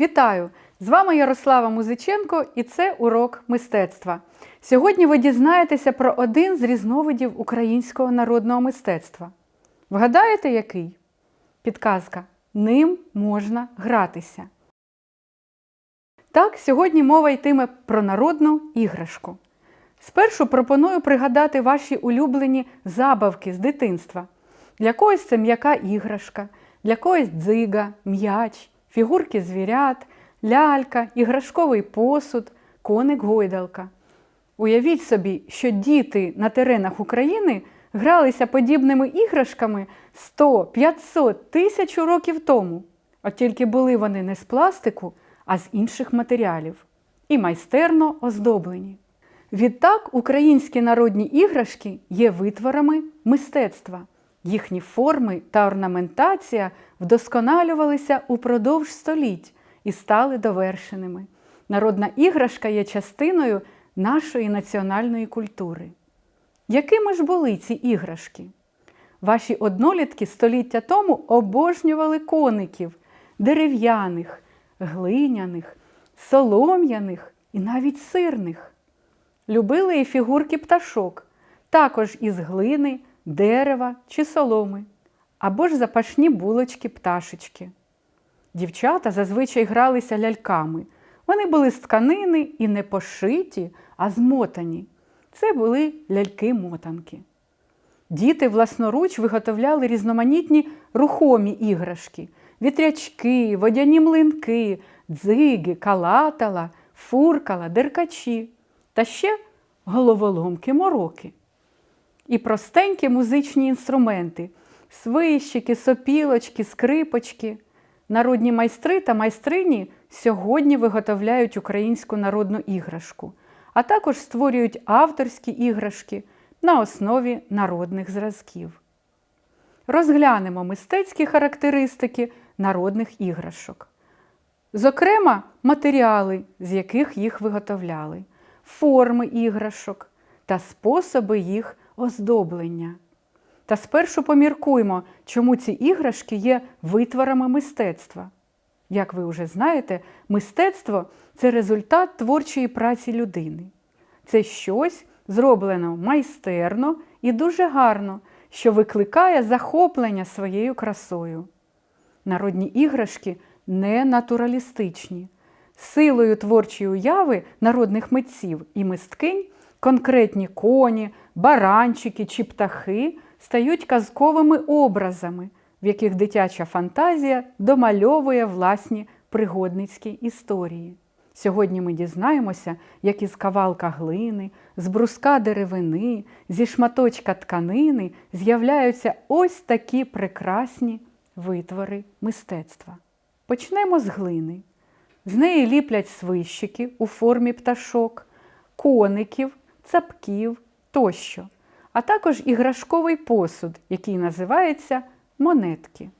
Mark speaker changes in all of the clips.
Speaker 1: Вітаю! З вами Ярослава Музиченко і це урок мистецтва. Сьогодні ви дізнаєтеся про один з різновидів українського народного мистецтва. Вгадаєте, який? Підказка. Ним можна гратися. Так, сьогодні мова йтиме про народну іграшку. Спершу пропоную пригадати ваші улюблені забавки з дитинства. Для когось це м'яка іграшка, для когось дзига, м'яч, фігурки звірят, лялька, іграшковий посуд, коник-гойдалка. Уявіть собі, що діти на теренах України гралися подібними іграшками 100, 500, тисячу років тому. От тільки були вони не з пластику, а з інших матеріалів і майстерно оздоблені. Відтак українські народні іграшки є витворами мистецтва. Їхні форми та орнаментація вдосконалювалися упродовж століть і стали довершеними. Народна іграшка є частиною нашої національної культури. Якими ж були ці іграшки? Ваші однолітки століття тому обожнювали коників, дерев'яних, глиняних, солом'яних і навіть сирних. Любили і фігурки пташок, також із глини, дерева чи соломи, або ж запашні булочки пташечки. Дівчата зазвичай гралися ляльками. Вони були з тканини і не пошиті, а змотані. Це були ляльки-мотанки. Діти власноруч виготовляли різноманітні рухомі іграшки, вітрячки, водяні млинки, дзиги, калатала, фуркала, деркачі та ще головоломки мороки. І простенькі музичні інструменти свищики, сопілочки, скрипочки. Народні майстри та майстрині сьогодні виготовляють українську народну іграшку, а також створюють авторські іграшки на основі народних зразків. Розглянемо мистецькі характеристики народних іграшок. Зокрема, матеріали, з яких їх виготовляли, форми іграшок та способи їх оздоблення. Та спершу поміркуймо, чому ці іграшки є витворами мистецтва. Як ви вже знаєте, мистецтво це результат творчої праці людини. Це щось зроблено майстерно і дуже гарно, що викликає захоплення своєю красою. Народні іграшки не натуралістичні. Силою творчої уяви народних митців і мисткинь конкретні коні, баранчики чи птахи стають казковими образами, в яких дитяча фантазія домальовує власні пригодницькі історії. Сьогодні ми дізнаємося, як із кавалка глини, з бруска деревини, зі шматочка тканини з'являються ось такі прекрасні витвори мистецтва. Почнемо з глини. З неї ліплять свищики у формі пташок, коників, цапків тощо, а також іграшковий посуд, який називається монетки.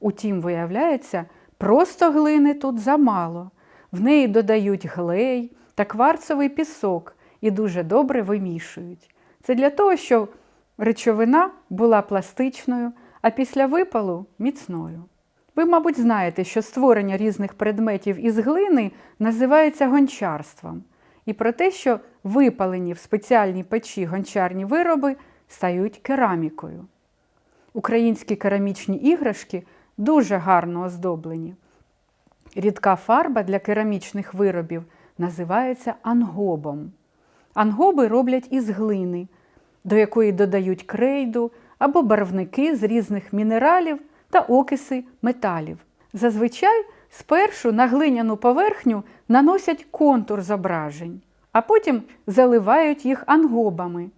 Speaker 1: Утім, виявляється, просто глини тут замало. В неї додають глей та кварцовий пісок і дуже добре вимішують. Це для того, щоб речовина була пластичною, а після випалу міцною. Ви, мабуть, знаєте, що створення різних предметів із глини називається гончарством, і про те, що випалені в спеціальній печі гончарні вироби стають керамікою. Українські керамічні іграшки дуже гарно оздоблені. Рідка фарба для керамічних виробів називається ангобом. Ангоби роблять із глини, до якої додають крейду або барвники з різних мінералів та окиси металів. Зазвичай спершу на глиняну поверхню наносять контур зображень, а потім заливають їх ангобами.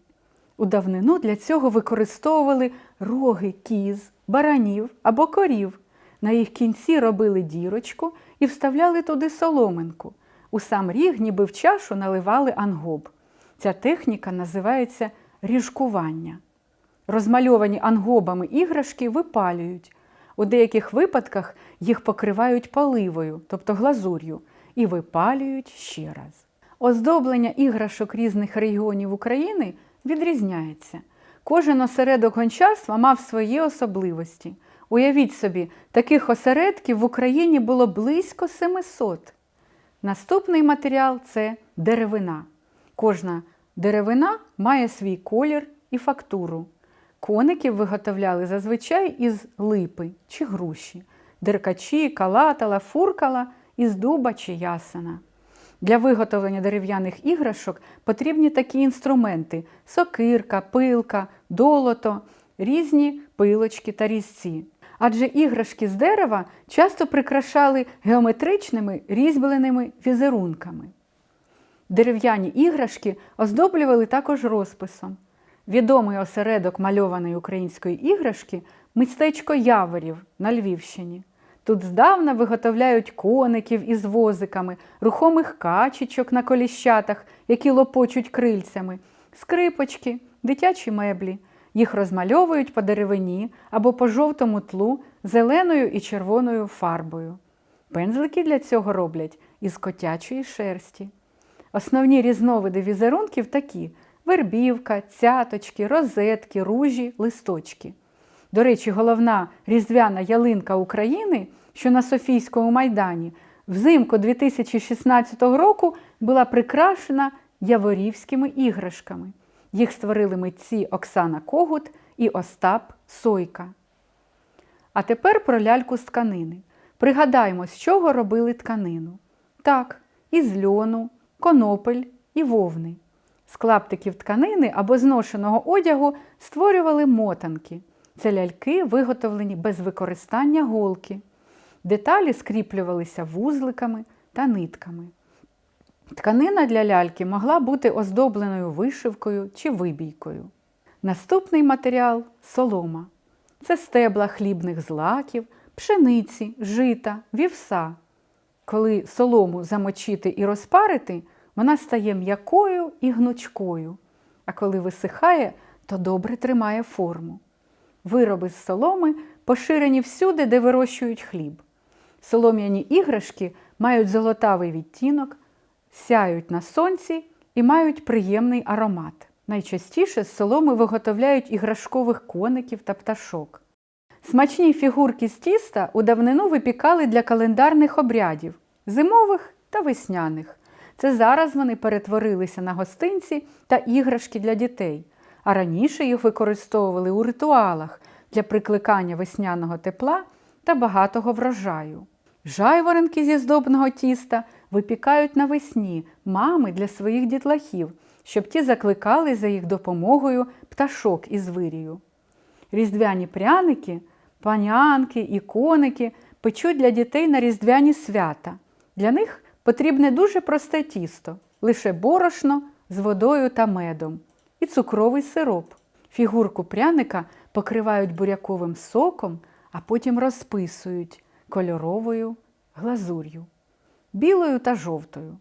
Speaker 1: У давнину для цього використовували роги кіз, баранів або корів. На їх кінці робили дірочку і вставляли туди соломинку. У сам ріг, ніби в чашу наливали ангоб. Ця техніка називається ріжкування. Розмальовані ангобами іграшки випалюють. У деяких випадках їх покривають поливою, тобто глазур'ю, і випалюють ще раз. Оздоблення іграшок різних регіонів України відрізняється. Кожен осередок гончарства мав свої особливості. Уявіть собі, таких осередків в Україні було близько 700. Наступний матеріал це деревина. Кожна деревина має свій колір і фактуру. Коників виготовляли зазвичай із липи чи груші, деркачі, калатала, фуркала із дуба чи ясена. Для виготовлення дерев'яних іграшок потрібні такі інструменти: сокирка, пилка, долото, різні пилочки та різці. Адже іграшки з дерева часто прикрашали геометричними різьбленими візерунками. Дерев'яні іграшки оздоблювали також розписом. Відомий осередок мальованої української іграшки містечко Яворів на Львівщині. Тут здавна виготовляють коників із возиками, рухомих качечок на коліщатах, які лопочуть крильцями, скрипочки, дитячі меблі. Їх розмальовують по деревині або по жовтому тлу зеленою і червоною фарбою. Пензлики для цього роблять із котячої шерсті. Основні різновиди візерунків такі: вербівка, цяточки, розетки, ружі, листочки. До речі, головна різдвяна ялинка України, що на Софійському майдані, взимку 2016 року була прикрашена яворівськими іграшками. Їх створили митці Оксана Когут і Остап Сойка. А тепер про ляльку з тканини. Пригадаймо, з чого робили тканину. Так, із льону, конопель і вовни. З клаптиків тканини або зношеного одягу створювали мотанки. Це ляльки, виготовлені без використання голки. Деталі скріплювалися вузликами та нитками. Тканина для ляльки могла бути оздобленою вишивкою чи вибійкою. Наступний матеріал солома. Це стебла хлібних злаків, пшениці, жита, вівса. Коли солому замочити і розпарити, вона стає м'якою і гнучкою, а коли висихає, то добре тримає форму. Вироби з соломи поширені всюди, де вирощують хліб. Солом'яні іграшки мають золотавий відтінок, сяють на сонці і мають приємний аромат. Найчастіше з соломи виготовляють іграшкових коників та пташок. Смачні фігурки з тіста у давнину випікали для календарних обрядів зимових та весняних. Це зараз вони перетворилися на гостинці та іграшки для дітей, а раніше їх використовували у ритуалах для прикликання весняного тепла та багатого врожаю. Жайворонки зі здобного тіста випікають навесні мами для своїх дітлахів, щоб ті закликали за їх допомогою пташок із вирію. Різдвяні пряники, панянки і коники печуть для дітей на різдвяні свята. Для них потрібне дуже просте тісто, лише борошно з водою та медом і цукровий сироп. Фігурку пряника покривають буряковим соком, а потім розписують кольоровою глазур'ю, білою та жовтою.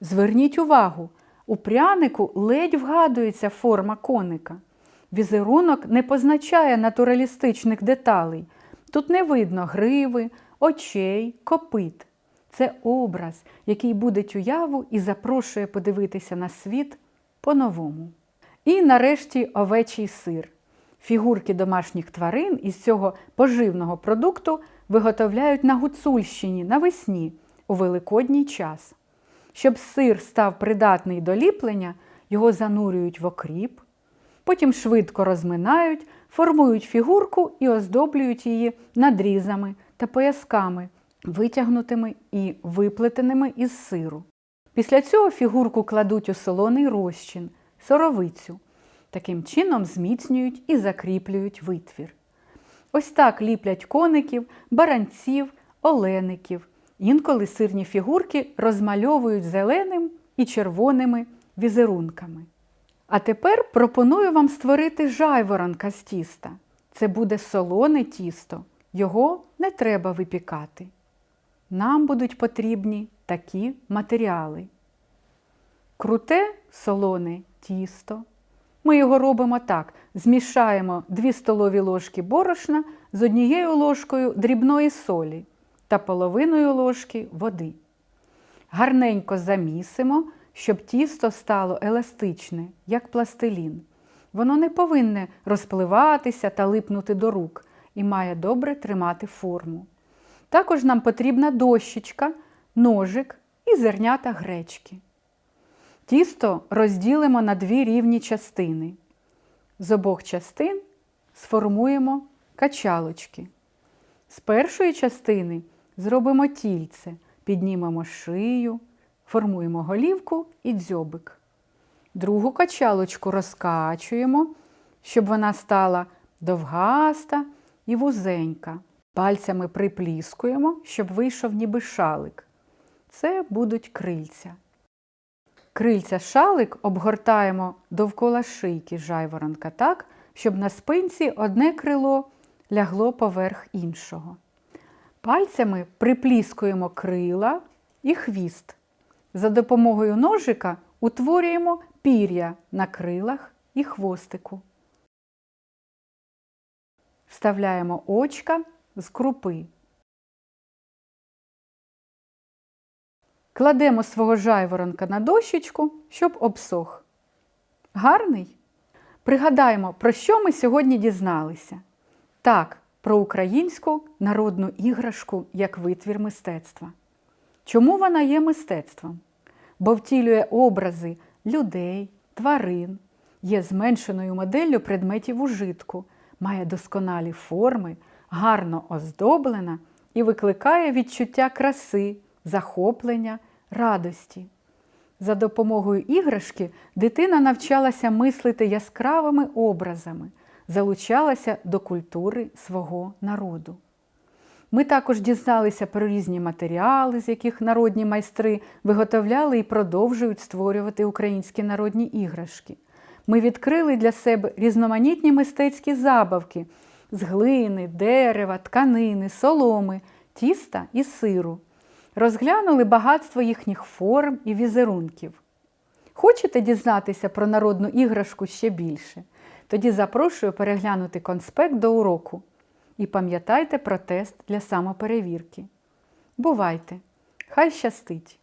Speaker 1: Зверніть увагу, у прянику ледь вгадується форма коника. Візерунок не позначає натуралістичних деталей. Тут не видно гриви, очей, копит. Це образ, який будить уяву і запрошує подивитися на світ по-новому. І нарешті овечий сир. Фігурки домашніх тварин із цього поживного продукту виготовляють на Гуцульщині навесні у великодній час. Щоб сир став придатний до ліплення, його занурюють в окріп, потім швидко розминають, формують фігурку і оздоблюють її надрізами та поясками, витягнутими і виплетеними із сиру. Після цього фігурку кладуть у солоний розчин, соровицю. Таким чином зміцнюють і закріплюють витвір. Ось так ліплять коників, баранців, олеників. Інколи сирні фігурки розмальовують зеленим і червоними візерунками. А тепер пропоную вам створити жайворонка з тіста. Це буде солоне тісто, його не треба випікати. Нам будуть потрібні такі матеріали. Круте солоне тісто. Ми його робимо так: змішаємо 2 столові ложки борошна з однією ложкою дрібної солі та половиною ложки води. Гарненько замісимо, щоб тісто стало еластичне, як пластилін. Воно не повинне розпливатися та липнути до рук, і має добре тримати форму. Також нам потрібна дощечка, ножик і зернята гречки. Тісто розділимо на дві рівні частини. З обох частин сформуємо качалочки. З першої частини зробимо тільце, піднімемо шию, формуємо голівку і дзьобик. Другу качалочку розкачуємо, щоб вона стала довгаста і вузенька. Пальцями припліскуємо, щоб вийшов ніби шалик. Це будуть крильця. Крильця шалик обгортаємо довкола шийки жайворонка так, щоб на спинці одне крило лягло поверх іншого. Пальцями припліскуємо крила і хвіст. За допомогою ножика утворюємо пір'я на крилах і хвостику. Вставляємо очка з крупи. Кладемо свого жайворонка на дощечку, щоб обсох. Гарний? Пригадаємо, про що ми сьогодні дізналися. Так, про українську народну іграшку як витвір мистецтва. Чому вона є мистецтвом? Бо втілює образи людей, тварин, є зменшеною моделлю предметів ужитку, має досконалі форми, гарно оздоблена і викликає відчуття краси, захоплення, радості. За допомогою іграшки дитина навчалася мислити яскравими образами, залучалася до культури свого народу. Ми також дізналися про різні матеріали, з яких народні майстри виготовляли і продовжують створювати українські народні іграшки. Ми відкрили для себе різноманітні мистецькі забавки з глини, дерева, тканини, соломи, тіста і сиру. Розглянули багатство їхніх форм і візерунків. Хочете дізнатися про народну іграшку ще більше? Тоді запрошую переглянути конспект до уроку. І пам'ятайте про тест для самоперевірки. Бувайте! Хай щастить!